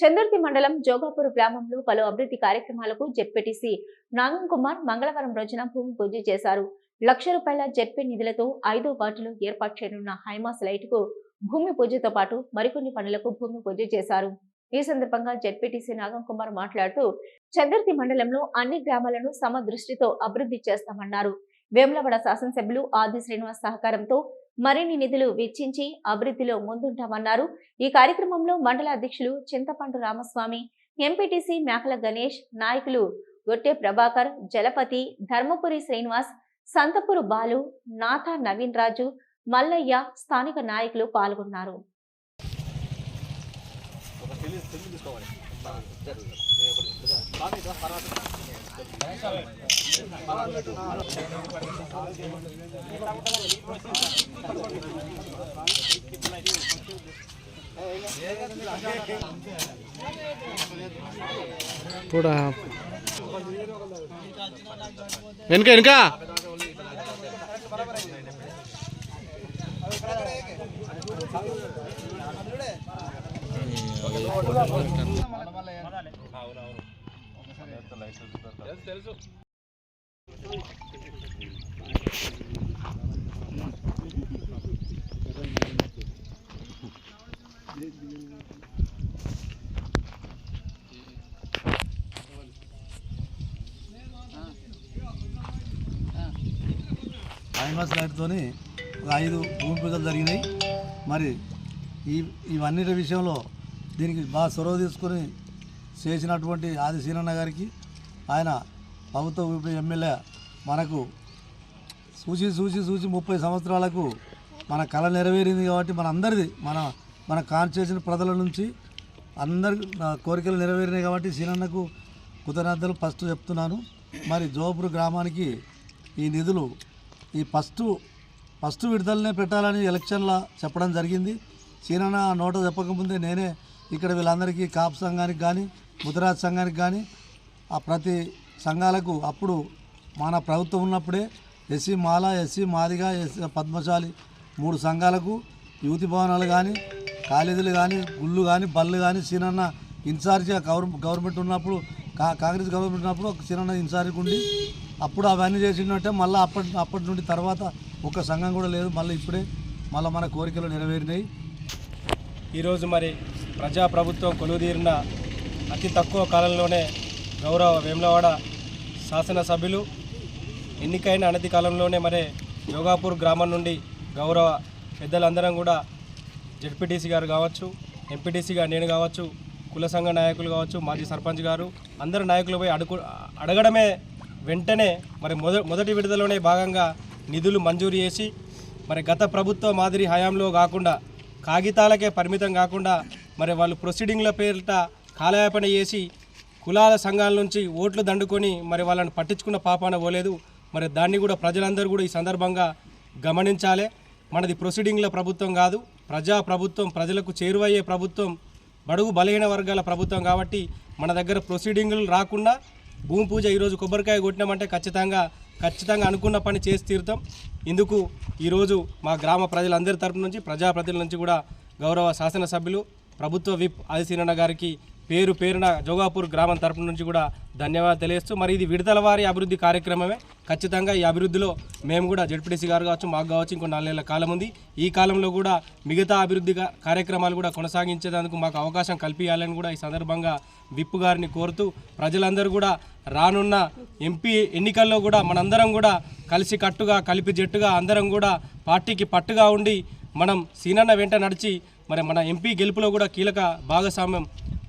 చందుర్తి మండలం జోగాపూర్ గ్రామంలో పలు అభివృద్ధి కార్యక్రమాలకు జెడ్పీటీసీ నాగం కుమార్ మంగళవారం రోజున భూమి పూజ చేశారు. లక్ష రూపాయల జెడ్పీ నిధులతో ఐదో వార్డులో ఏర్పాటు చేయనున్న హైమాస్ లైట్కు భూమి పూజతో పాటు మరికొన్ని పనులకు భూమి పూజ చేశారు. ఈ సందర్భంగా జెడ్పీటీసీ నాగం కుమార్ మాట్లాడుతూ చందర్తి మండలంలో అన్ని గ్రామాలను సమదృష్టితో అభివృద్ధి చేస్తామన్నారు. వేములవాడ శాసనసభ్యులు ఆది శ్రీనివాస్ సహకారంతో మరిన్ని నిధులు వెచ్చించి అభివృద్ధిలో ముందుంటామన్నారు. ఈ కార్యక్రమంలో మండల అధ్యక్షులు చింతపండు రామస్వామి ఎంపీటీసీ మేకల గణేష్ నాయకులు గొట్టె ప్రభాకర్ జలపతి ధర్మపురి శ్రీనివాస్ సంతపురు బాలు నాథ నవీన్ రాజు మల్లయ్య స్థానిక నాయకులు పాల్గొన్నారు. थोड़ा వెనక వెనక. ఐమాస్ లైట్తోని ఒక ఐదు భూమి పూజలు జరిగినాయి. మరి ఈ ఇవన్నిటి విషయంలో దీనికి బాగా చొరవ తీసుకొని చేసినటువంటి ఆది సీనన్న గారికి ఆయన ప్రభుత్వ ఉప ఎమ్మెల్యే మనకు చూసి చూసి చూసి ముప్పై సంవత్సరాలకు మన కళ నెరవేరింది కాబట్టి మన అందరిది మన మన కాన్స్టిట్యూషన్ ప్రజల నుంచి అందరి కోరికలు నెరవేరినాయి కాబట్టి సీనన్నకు కృతజ్ఞతలు ఫస్ట్ చెప్తున్నాను. మరి జోపూర్ గ్రామానికి ఈ నిధులు ఈ ఫస్ట్ ఫస్ట్ విడుదలనే పెట్టాలని ఎలక్షన్లో చెప్పడం జరిగింది. సీనన్న ఆ నోట చెప్పకముందే నేనే ఇక్కడ వీళ్ళందరికీ కాపు సంఘానికి కానీ ముద్రాజ్ సంఘానికి కానీ ఆ ప్రతి సంఘాలకు అప్పుడు మన ప్రభుత్వం ఉన్నప్పుడే SC Mala SC Madiga SC Padmashali మూడు సంఘాలకు యువతి భవనాలు కానీ కాలేజీలు కానీ గుళ్ళు కానీ బళ్ళు కానీ సీనన్న ఇన్ఛార్జిగా గవర్ గవర్నమెంట్ ఉన్నప్పుడు కా కాంగ్రెస్ గవర్నమెంట్ ఉన్నప్పుడు ఒక సీనన్న ఇన్ఛార్జ్ ఉండి అప్పుడు అవన్నీ చేసినట్టే మళ్ళీ అప్పటి అప్పటి నుండి తర్వాత ఒక సంఘం కూడా లేదు. మళ్ళీ ఇప్పుడే మళ్ళీ మన కోరికలు నెరవేరినాయి. ఈరోజు మరి ప్రజాప్రభుత్వం కొలువుదీరిన అతి తక్కువ కాలంలోనే గౌరవ వేములవాడ శాసనసభ్యులు ఎన్నికైన అనతి కాలంలోనే మరి యోగాపూర్ గ్రామం నుండి గౌరవ పెద్దలందరం కూడా జడ్పీటీసీ గారు కావచ్చు ఎంపీటీసీగా నేను కావచ్చు కుల సంఘ నాయకులు కావచ్చు మాజీ సర్పంచ్ గారు అందరు నాయకులు పోయి అడుగు అడగడమే వెంటనే మరి మొద మొదటి విడుదలలోనే భాగంగా నిధులు మంజూరు చేసి మరి గత ప్రభుత్వ మాదిరి హయాంలో కాకుండా కాగితాలకే పరిమితం కాకుండా మరి వాళ్ళు ప్రొసీడింగ్ల పేరిట కాలయాపన చేసి కులాల సంఘాల నుంచి ఓట్లు దండుకొని మరి వాళ్ళని పట్టించుకున్న పాపాన పోలేదు. మరి దాన్ని కూడా ప్రజలందరూ కూడా ఈ సందర్భంగా గమనించాలి. మనది ప్రొసీడింగ్ల ప్రభుత్వం కాదు. ప్రజా ప్రభుత్వం ప్రజలకు చేరువయ్యే ప్రభుత్వం బడుగు బలహీన వర్గాల ప్రభుత్వం కాబట్టి మన దగ్గర ప్రొసీడింగ్లు రాకుండా భూమి పూజ ఈరోజు కొబ్బరికాయ కొట్టినామంటే ఖచ్చితంగా ఖచ్చితంగా అనుకున్న పని చేసి తీరుతాం. ఇందుకు ఈరోజు మా గ్రామ ప్రజలందరి తరపు నుంచి ప్రజాప్రతినిధుల నుంచి కూడా గౌరవ శాసనసభ్యులు ప్రభుత్వ విప్ ఆదిశీనన్న గారికి పేరు పేరున జోగాపూర్ గ్రామం తరపు నుంచి కూడా ధన్యవాదాలు తెలియస్తూ మరి ఇది విడతల వారి అభివృద్ధి కార్యక్రమమే. ఖచ్చితంగా ఈ అభివృద్ధిలో మేము కూడా జడ్పీటీసీ గారు కావచ్చు మాకు కావచ్చు ఇంకో నాలుగేళ్ళ కాలం ఉంది. ఈ కాలంలో కూడా మిగతా అభివృద్ధి కార్యక్రమాలు కూడా కొనసాగించేందుకు మాకు అవకాశం కల్పించాలని కూడా ఈ సందర్భంగా విప్ గారిని కోరుతూ ప్రజలందరూ కూడా రానున్న ఎంపీ ఎన్నికల్లో కూడా మనందరం కూడా కలిసి కట్టుగా కలిపి జట్టుగా అందరం కూడా పార్టీకి పట్టుగా ఉండి మనం సీనన్న వెంట నడిచి మరి మన ఎంపీ గెలుపులో కూడా కీలక భాగస్వామ్యం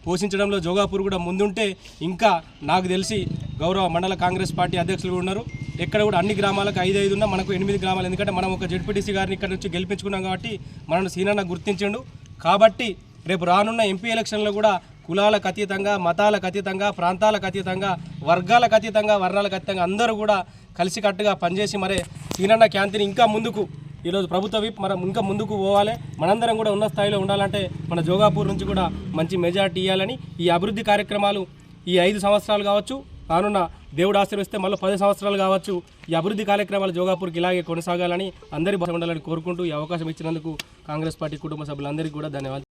పోషించడంలో జోగాపూర్ కూడా ముందుంటే ఇంకా నాకు తెలిసి గౌరవ మండల కాంగ్రెస్ పార్టీ అధ్యక్షులు ఉన్నారు. ఎక్కడ కూడా అన్ని గ్రామాలకు ఐదు ఐదు ఉన్నా మనకు ఎనిమిది గ్రామాలు. ఎందుకంటే మనం ఒక జడ్పీటీసీ గారిని ఇక్కడ నుంచి గెలిపించుకున్నాం కాబట్టి మనల్ని సీనన్న గుర్తించిండు. కాబట్టి రేపు రానున్న ఎంపీ ఎలక్షన్లో కూడా కులాలకు అతీతంగా మతాలకు అతీతంగా ప్రాంతాలకు అతీతంగా వర్గాలకు అతీతంగా వర్ణాలకు అతీతంగా అందరూ కూడా కలిసికట్టుగా పనిచేసి మరే సీనన్న క్యాంటీన్ ఇంకా ముందుకు ఈరోజు ప్రభుత్వ విప్ మనం ఇంకా ముందుకు పోవాలి. మనందరం కూడా ఉన్న స్థాయిలో ఉండాలంటే మన జోగాపూర్ నుంచి కూడా మంచి మెజార్టీ ఇవ్వాలని ఈ అభివృద్ధి కార్యక్రమాలు ఈ ఐదు సంవత్సరాలు కావచ్చు రానున్న దేవుడు ఆశీర్వస్తే మళ్ళీ పది సంవత్సరాలు కావచ్చు ఈ అభివృద్ధి కార్యక్రమాలు జోగాపూర్కి ఇలాగే కొనసాగాలని అందరి బాగా ఉండాలని కోరుకుంటూ ఈ అవకాశం ఇచ్చినందుకు కాంగ్రెస్ పార్టీ కుటుంబ సభ్యులందరికీ కూడా ధన్యవాదాలు.